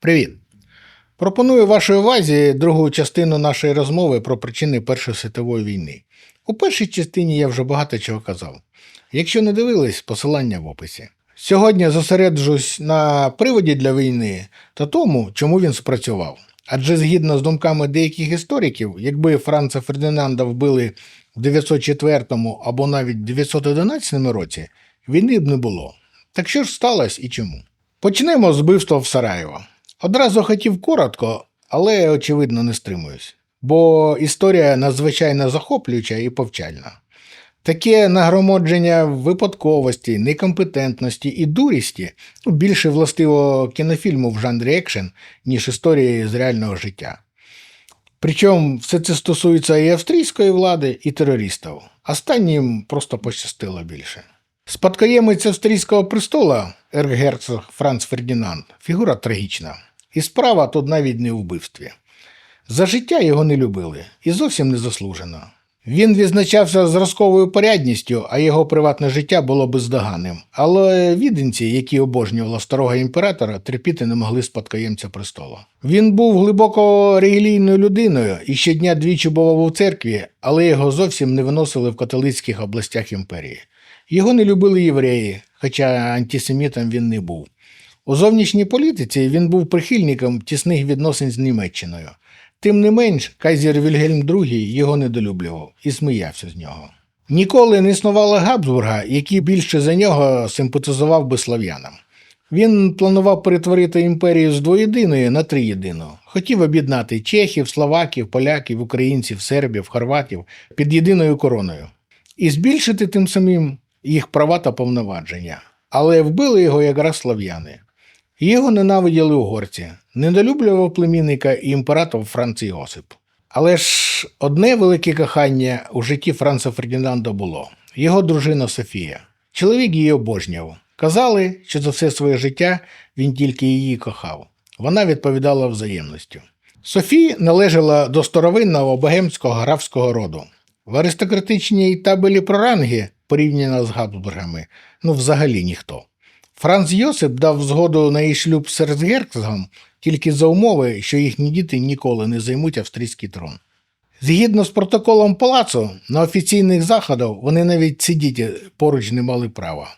Привіт! Пропоную вашій увазі другу частину нашої розмови про причини Першої світової війни. У першій частині я вже багато чого казав. Якщо не дивились, посилання в описі. Сьогодні зосереджусь на приводі для війни та тому, чому він спрацював. Адже згідно з думками деяких істориків, якби Франца Фердинанда вбили в 904 або навіть 911 році, війни б не було. Так що ж сталося і чому? Почнемо з вбивства в Сараєво. Одразу хотів коротко, але очевидно не стримуюсь, бо історія надзвичайно захоплююча і повчальна. Таке нагромадження випадковості, некомпетентності і дурісті більше властиво кінофільму в жанрі екшен, ніж історії з реального життя. Причому все це стосується і австрійської влади, і терористів. Останнім просто пощастило більше. Спадкоємець австрійського престола, ерцгерцог Франц Фердінанд, фігура трагічна. І справа тут навіть не у вбивстві. За життя його не любили і зовсім не заслужено. Він відзначався зразковою порядністю, а його приватне життя було бездоганним. Але віденці, які обожнювали старого імператора, терпіти не могли спадкоємця престолу. Він був глибоко релігійною людиною і щодня двічі бував у церкві, але його зовсім не виносили в католицьких областях імперії. Його не любили євреї, хоча антисемітом він не був. У зовнішній політиці він був прихильником тісних відносин з Німеччиною. Тим не менш, кайзер Вільгельм II його недолюблював і сміявся з нього. Ніколи не існувало Габсбурга, який більше за нього симпатизував би слав'янам. Він планував перетворити імперію з двоєдиної на триєдину. Хотів об'єднати чехів, словаків, поляків, українців, сербів, хорватів під єдиною короною і збільшити тим самим їх права та повноваження. Але вбили його якраз слав'яни. Його ненавиділи угорці, недолюблював племінника і імператор Франц Йосип. Але ж одне велике кохання у житті Франца Фердінанда було його дружина Софія. Чоловік її обожнював. Казали, що за все своє життя він тільки її кохав. Вона відповідала взаємністю. Софія належала до старовинного богемського графського роду. В аристократичній табелі про ранги, порівняно з Габсбургами, ну взагалі ніхто. Франц Йосип дав згоду на її шлюб з Ерцгерцогом тільки за умови, що їхні діти ніколи не займуть австрійський трон. Згідно з протоколом палацу, на офіційних заходах вони навіть сидіти поруч не мали права.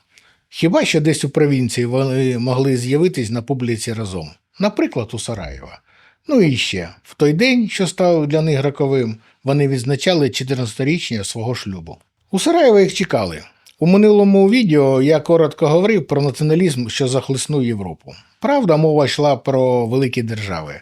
Хіба що десь у провінції вони могли з'явитись на публіці разом, наприклад, у Сараєва. Ну і ще, в той день, що став для них роковим, вони відзначали 14-річня свого шлюбу. У Сараєва їх чекали. У минулому відео я коротко говорив про націоналізм, що захлиснув Європу. Правда, мова йшла про великі держави.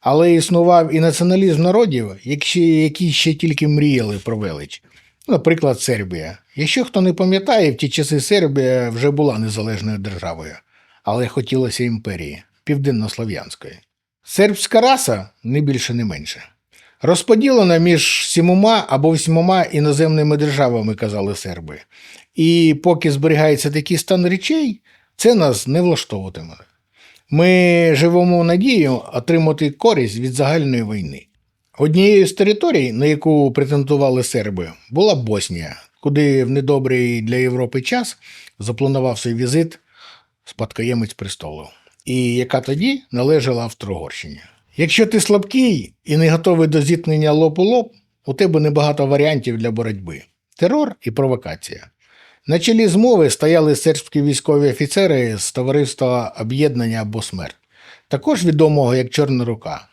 Але існував і націоналізм народів, які, ще тільки мріяли про велич. Наприклад, Сербія. Якщо хто не пам'ятає, в ті часи Сербія вже була незалежною державою, але хотілося імперії південнослов'янської. Сербська раса не більше, не менше. Розподілена між сімома або всімома іноземними державами, казали серби. І поки зберігається такий стан речей, це нас не влаштовуватиме. Ми живемо в надію отримати користь від загальної війни. Однією з територій, на яку претендували серби, була Боснія, куди в недобрий для Європи час запланував свій візит спадкоємець престолу, і яка тоді належала Австро-Угорщині. Якщо ти слабкий і не готовий до зіткнення лоб у лоб, у тебе небагато варіантів для боротьби: терор і провокація. На чолі змови стояли сербські військові офіцери з товариства Об'єднання або смерть, також відомого як Чорна рука.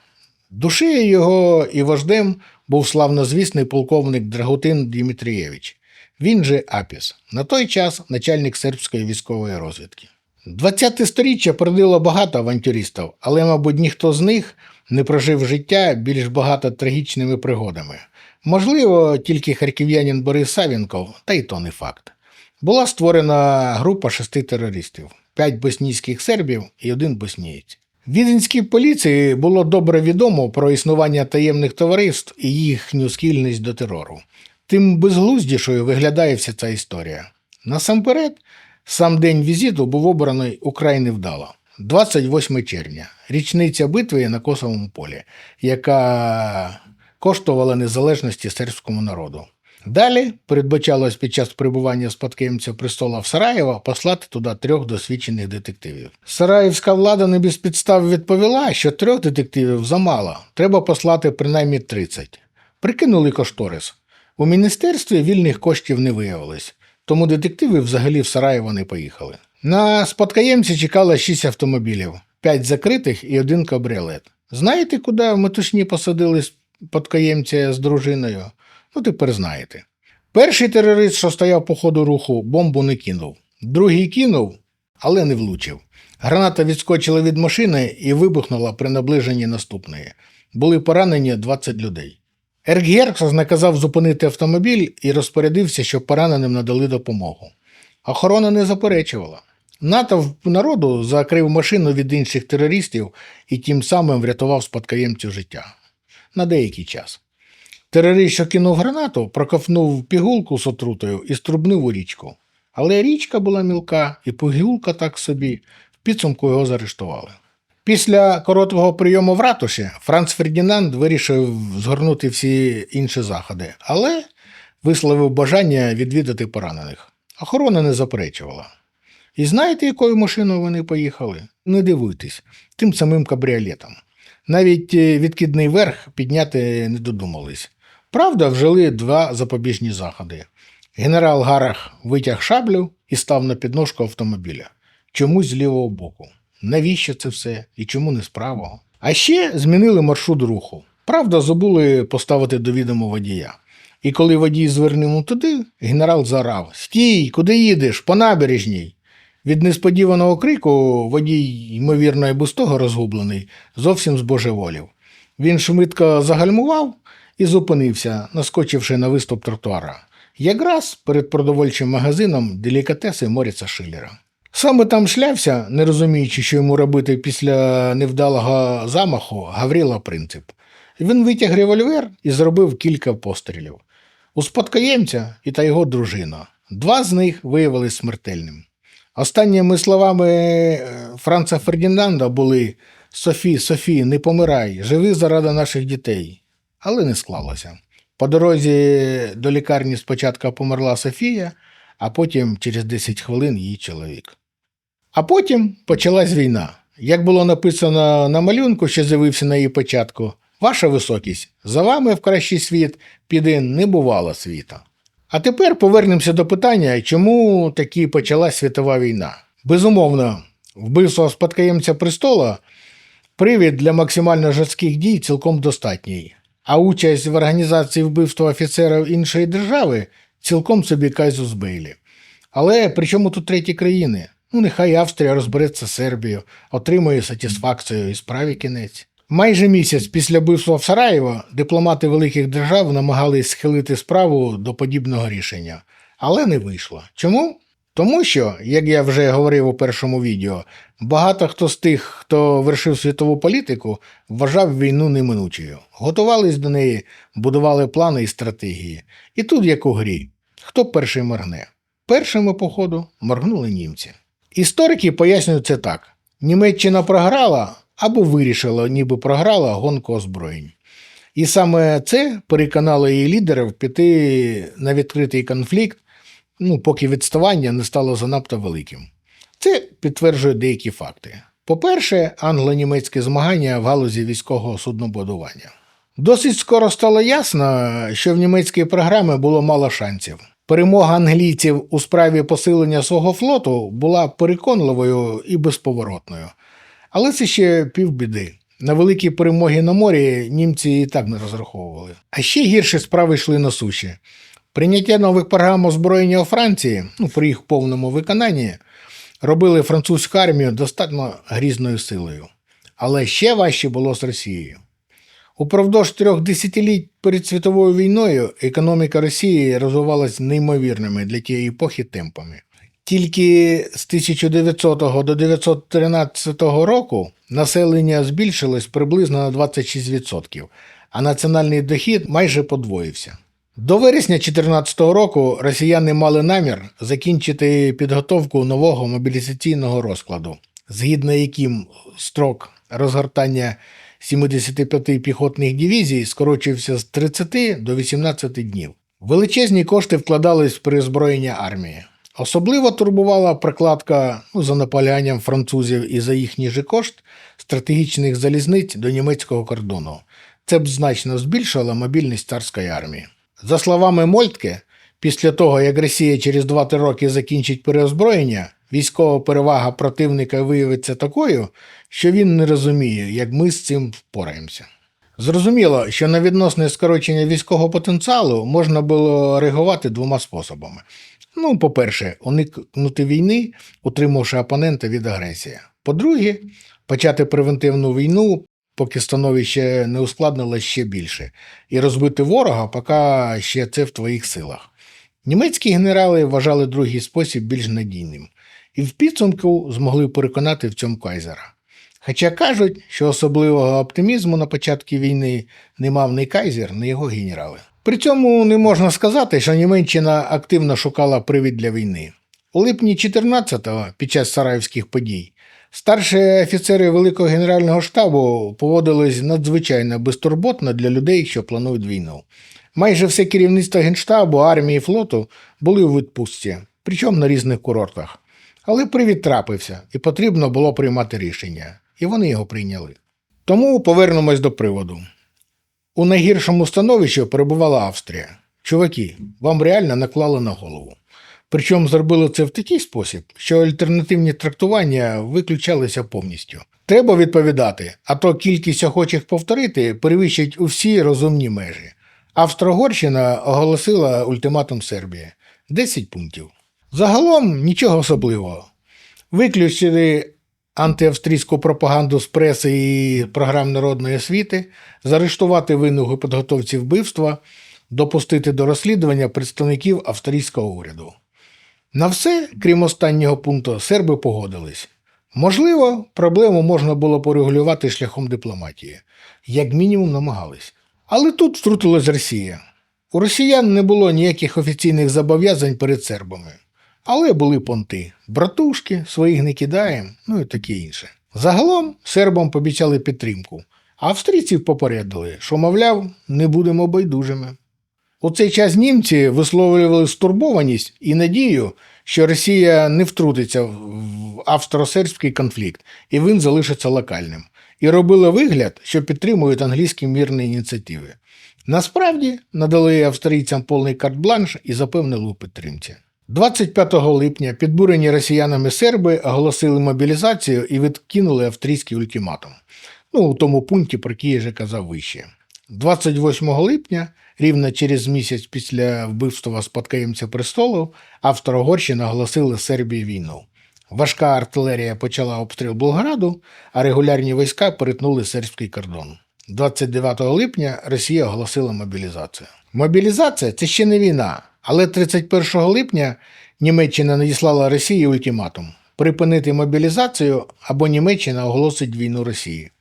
Душею його і вождем був славнозвісний полковник Драгутин Дмитрієвич. Він же Апіс, на той час начальник сербської військової розвідки. 20 сторіччя породило багато авантюристів, але, мабуть, ніхто з них не прожив життя більш багато трагічними пригодами. Можливо, тільки харків'янин Борис Савінков, та й то не факт. Була створена група шести терористів: п'ять боснійських сербів і один боснієць. Віденській поліції було добре відомо про існування таємних товариств і їхню схильність до терору. Тим безглуздішою виглядає вся ця історія. Насамперед, сам день візиту був обраний украй невдало. 28 червня, річниця битви на Косовому полі, яка коштувала незалежності сербському народу. Далі передбачалось під час перебування спадкоємця престола в Сараєво послати туди трьох досвідчених детективів. Сараївська влада не без підстав відповіла, що трьох детективів замало, треба послати принаймні 30. Прикинули кошторис. У міністерстві вільних коштів не виявилось, тому детективи взагалі в Сараєво не поїхали. На спадкоємці чекало 6 автомобілів, 5 закритих і один кабріолет. Знаєте, куди в метушні посадили спадкоємця з дружиною? Ну, тепер знаєте. Перший терорист, що стояв по ходу руху, бомбу не кинув. Другий кинув, але не влучив. Граната відскочила від машини і вибухнула при наближенні наступної. Були поранені 20 людей. Ергеркс наказав зупинити автомобіль і розпорядився, щоб пораненим надали допомогу. Охорона не заперечувала. Натовп народу закрив машину від інших терористів і тим самим врятував спадкоємцю життя. На деякий час. Терорист, що кинув гранату, проковнув пігулку з отрутою і струбнув у річку. Але річка була мілка, і пігулка так собі, в підсумку його заарештували. Після короткого прийому в ратуші Франц Фердінанд вирішив згорнути всі інші заходи, але висловив бажання відвідати поранених. Охорона не заперечувала. І знаєте, якою машиною вони поїхали? Не дивуйтесь, тим самим кабріолетом. Навіть е, відкидний верх підняти не додумались. Правда, вжили два запобіжні заходи. Генерал Гарах витяг шаблю і став на підножку автомобіля. Чомусь з лівого боку. Навіщо це все і чому не з правого? А ще змінили маршрут руху. Правда, забули поставити до відома водія. І коли водій звернув туди, генерал заорав: Стій, куди їдеш? По набережній. Від несподіваного крику водій, ймовірно, і без того розгублений, зовсім збожеволів. Він швидко загальмував і зупинився, наскочивши на виступ тротуара. Якраз перед продовольчим магазином делікатеси Моріца Шилера. Саме там шлявся, не розуміючи, що йому робити після невдалого замаху, Гавріла Принцип. Він витяг револьвер і зробив кілька пострілів. У спадкоємця і та його дружина. Два з них виявилися смертельним. Останніми словами е, Франца Фердінанда були Софі, Софі, не помирай, живи заради наших дітей. Але не склалося. По дорозі до лікарні спочатку померла Софія, а потім через 10 хвилин її чоловік. А потім почалась війна. Як було написано на малюнку, що з'явився на її початку, ваша високість, за вами в кращий світ піде не бувало світа. А тепер повернемося до питання, чому таки почалась світова війна. Безумовно, вбивство спадкоємця престола привід для максимально жорстких дій цілком достатній, а участь в організації вбивства офіцерів іншої держави цілком собі казус Бейлі. Але при чому тут треті країни? Ну, нехай Австрія розбереться з Сербією, отримує сатисфакцію і справі кінець. Майже місяць після вбивства в Сараєво дипломати великих держав намагались схилити справу до подібного рішення, але не вийшло. Чому? Тому що, як я вже говорив у першому відео, багато хто з тих, хто вершив світову політику, вважав війну неминучою, готувались до неї, будували плани і стратегії. І тут, як у грі, хто перший моргне? Першими, походу, моргнули німці. Історики пояснюють це так: Німеччина програла або вирішила, ніби програла гонку озброєнь. І саме це переконало її лідерів піти на відкритий конфлікт, ну, поки відставання не стало занадто великим. Це підтверджує деякі факти. По-перше, англо-німецьке змагання в галузі військового суднобудування. Досить скоро стало ясно, що в німецькій програмі було мало шансів. Перемога англійців у справі посилення свого флоту була переконливою і безповоротною. Але це ще півбіди. На великі перемоги на морі німці і так не розраховували. А ще гірше справи йшли на суші. Прийняття нових програм озброєння у Франції, ну, при їх повному виконанні, робили французьку армію достатньо грізною силою. Але ще важче було з Росією. Упродовж трьох десятиліть перед світовою війною економіка Росії розвивалась неймовірними для тієї епохи темпами. Тільки з 1900 до 1913 року населення збільшилось приблизно на 26%, а національний дохід майже подвоївся. До вересня 2014 року росіяни мали намір закінчити підготовку нового мобілізаційного розкладу, згідно яким строк розгортання 75 піхотних дивізій скорочився з 30 до 18 днів. Величезні кошти вкладались в перезброєння армії. Особливо турбувала прокладка ну, за наполяганням французів і за їхній же кошт стратегічних залізниць до німецького кордону. Це б значно збільшило мобільність царської армії. За словами Мольтке, після того, як Росія через 2-3 роки закінчить переозброєння, військова перевага противника виявиться такою, що він не розуміє, як ми з цим впораємося. Зрозуміло, що на відносне скорочення військового потенціалу можна було реагувати двома способами. Ну, по-перше, уникнути війни, утримавши опонента від агресії. По-друге, почати превентивну війну, поки становище не ускладнилось ще більше, і розбити ворога, поки ще це в твоїх силах. Німецькі генерали вважали другий спосіб більш надійним, і в підсумку змогли переконати в цьому кайзера. Хоча кажуть, що особливого оптимізму на початку війни не мав ні кайзер, ні його генерали. При цьому не можна сказати, що Німеччина активно шукала привід для війни. У липні 14-го, під час сараївських подій, старші офіцери Великого Генерального штабу поводились надзвичайно безтурботно для людей, що планують війну. Майже все керівництво Генштабу, армії флоту були у відпустці, причому на різних курортах. Але привід трапився, і потрібно було приймати рішення, і вони його прийняли. Тому повернемось до приводу. У найгіршому становищі перебувала Австрія. Чуваки, вам реально наклали на голову. Причому зробили це в такий спосіб, що альтернативні трактування виключалися повністю. Треба відповідати, а то кількість охочих повторити перевищить усі розумні межі. Австро-Угорщина оголосила ультиматум Сербії 10 пунктів. Загалом нічого особливого. Виключили антиавстрійську пропаганду з преси і програм народної освіти, заарештувати винних у підготовці вбивства, допустити до розслідування представників австрійського уряду. На все, крім останнього пункту, серби погодились. Можливо, проблему можна було порегулювати шляхом дипломатії, як мінімум намагались. Але тут втрутилась Росія. У росіян не було ніяких офіційних зобов'язань перед сербами. Але були понти. Братушки, своїх не кидаємо, ну і таке інше. Загалом сербам пообіцяли підтримку, а австрійців попередили, що, мовляв, не будемо байдужими. У цей час німці висловлювали стурбованість і надію, що Росія не втрутиться в австро-сербський конфлікт, і він залишиться локальним, і робили вигляд, що підтримують англійські мирні ініціативи. Насправді надали австрійцям повний карт-бланш і запевнили у підтримці. 25 липня підбурені росіянами серби оголосили мобілізацію і відкинули австрійський ультиматум. Ну, у тому пункті, про який я вже казав вище. 28 липня, рівно через місяць після вбивства спадкоємця престолу, Австро-Угорщина оголосила Сербії війну. Важка артилерія почала обстріл Болграду, а регулярні війська перетнули сербський кордон. 29 липня Росія оголосила мобілізацію. Мобілізація це ще не війна, але 31 липня Німеччина надіслала Росії ультиматум припинити мобілізацію або Німеччина оголосить війну Росії.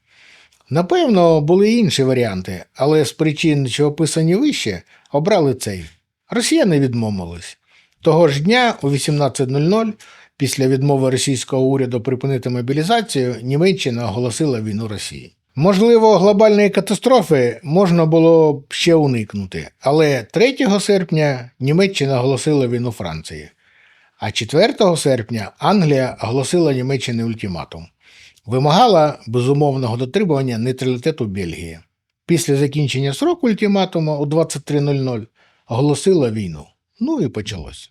Напевно, були й інші варіанти, але з причин, що описані вище, обрали цей. Росіяни відмовились. Того ж дня о 18.00, після відмови російського уряду припинити мобілізацію, Німеччина оголосила війну Росії. Можливо, глобальної катастрофи можна було б ще уникнути, але 3 серпня Німеччина оголосила війну Франції, а 4 серпня Англія оголосила Німеччині ультиматум. Вимагала безумовного дотримування нейтралітету Бельгії. Після закінчення сроку ультиматуму у 23.00 оголосила війну. Ну і почалось.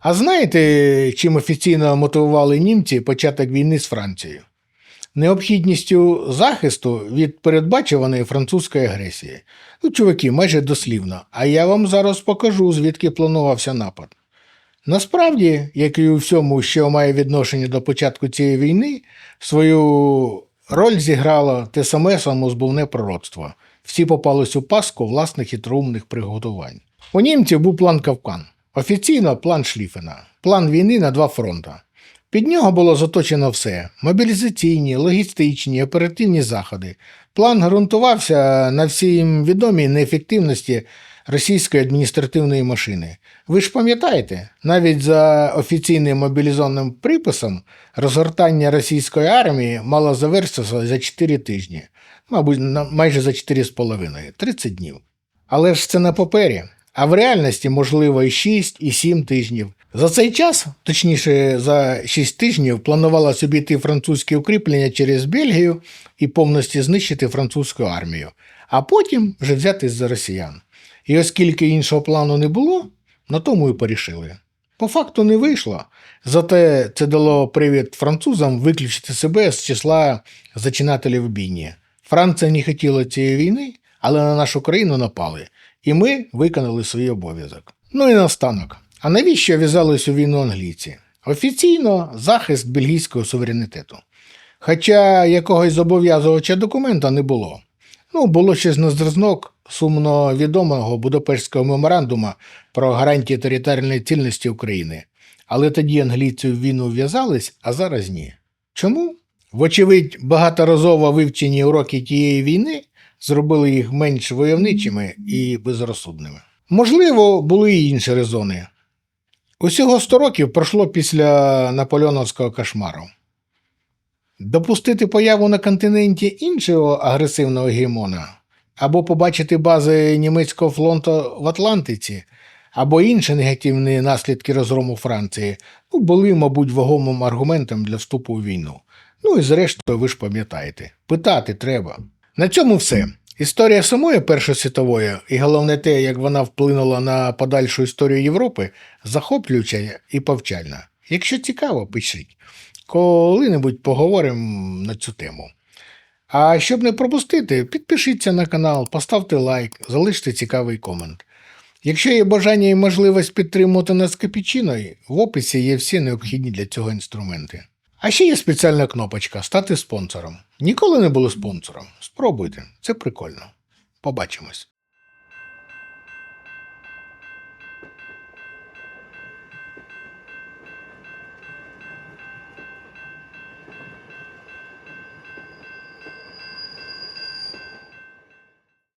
А знаєте, чим офіційно мотивували німці початок війни з Францією? Необхідністю захисту від передбачуваної французької агресії. Ну, чуваки, майже дослівно. А я вам зараз покажу, звідки планувався напад. Насправді, як і у всьому, що має відношення до початку цієї війни, свою роль зіграло те саме самозбувне пророцтво. Всі попались у паску власних хитроумних приготувань. У німців був план Кавкан. Офіційно план Шліфена, план війни на два фронти. Під нього було заточено все: мобілізаційні, логістичні, оперативні заходи. План ґрунтувався на всім відомій неефективності російської адміністративної машини. Ви ж пам'ятаєте, навіть за офіційним мобілізованим приписом розгортання російської армії мало завершитися за 4 тижні, мабуть, майже за 4,5 30 днів. Але ж це на папері. А в реальності, можливо, і 6, і 7 тижнів. За цей час, точніше, за 6 тижнів, планувалось обійти французькі укріплення через Бельгію і повністю знищити французьку армію, а потім вже взятись за росіян. І оскільки іншого плану не було, на тому і порішили. По факту не вийшло, зате це дало привід французам виключити себе з числа зачинателів бійні. Франція не хотіла цієї війни, але на нашу країну напали, і ми виконали свій обов'язок. Ну і наостанок. А навіщо в'язались у війну англійці? Офіційно захист бельгійського суверенітету. Хоча якогось зобов'язувача документа не було. Ну, було щось на зразок сумно відомого Будапештського меморандума про гарантії територіальної цільності України. Але тоді англійці в війну в'язались, а зараз ні. Чому? Вочевидь, багаторазово вивчені уроки тієї війни зробили їх менш войовничими і безрозсудними. Можливо, були й інші резони. Усього 100 років пройшло після наполеоновського кошмару. Допустити появу на континенті іншого агресивного гегемона, або побачити бази німецького флоту в Атлантиці, або інші негативні наслідки розгрому Франції, ну, були, мабуть, вагомим аргументом для вступу в війну. Ну і зрештою, ви ж пам'ятаєте, питати треба. На цьому все. Історія самої Першої світової, і головне те, як вона вплинула на подальшу історію Європи, захоплююча і повчальна. Якщо цікаво, пишіть. Коли-небудь поговоримо на цю тему. А щоб не пропустити, підпишіться на канал, поставте лайк, залиште цікавий комент. Якщо є бажання і можливість підтримувати нас капічиною, в описі є всі необхідні для цього інструменти. А ще є спеціальна кнопочка Стати спонсором. Ніколи не були спонсором. Спробуйте, це прикольно. Побачимось.